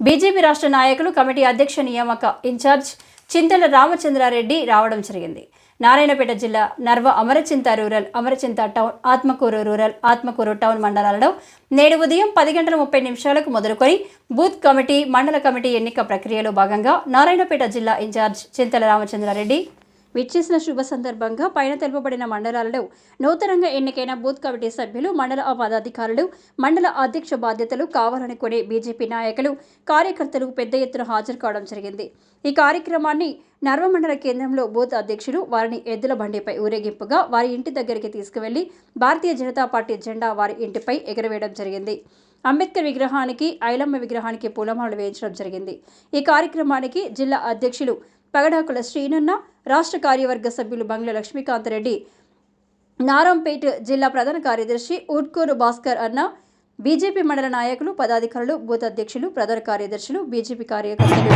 BJP రాష్ట్ర నాయకులు committee అధ్యక్ష నియామక ఇన్ఛార్జ్ చింతల రామచంద్రారెడ్డి రావడం జరిగింది. నారాయణపేట జిల్లా Narva Amarachinta rural Amarachinta town Atmakur rural Atmakur town మండలాలలో నేడు ఉదయం పది గంటల ముప్పై నిమిషాలకు మొదలుకొని బూత్ కమిటీ మండల కమిటీ ఎన్నిక ప్రక్రియలో భాగంగా నారాయణపేట జిల్లా ఇన్ఛార్జ్ చింతల రామచంద్రారెడ్డి విచ్చేసిన శుభ సందర్భంగా పైన తెలుపబడిన మండలాలలో నూతనంగా ఎన్నికైన బూత్ కమిటీ సభ్యులు మండల పదాధికారులు మండల అధ్యక్ష బాధ్యతలు కావాలని కొనే బీజేపీ నాయకులు కార్యకర్తలు పెద్ద ఎత్తున హాజరు కావడం జరిగింది. ఈ కార్యక్రమాన్ని నర్వ మండల కేంద్రంలో బూత్ అధ్యక్షులు వారిని ఎద్దుల బండిపై ఊరేగింపుగా వారి ఇంటి దగ్గరికి తీసుకువెళ్ళి భారతీయ జనతా పార్టీ జెండా వారి ఇంటిపై ఎగరవేయడం జరిగింది. అంబేద్కర్ విగ్రహానికి ఐలమ్మ విగ్రహానికి పూలమాలలు వేయించడం జరిగింది. ఈ కార్యక్రమానికి జిల్లా అధ్యక్షులు పగడాకుల శ్రీనన్న రాష్ట్ర కార్యవర్గ సభ్యులు బంగ్ల లక్ష్మీకాంతరెడ్డి నారంపేట్ జిల్లా ప్రధాన కార్యదర్శి ఊట్కూరు భాస్కర్ అన్న బీజేపీ మండల నాయకులు పదాధికారులు బూత్ అధ్యక్షులు ప్రధాన కార్యదర్శులు బీజేపీ కార్యకర్తలు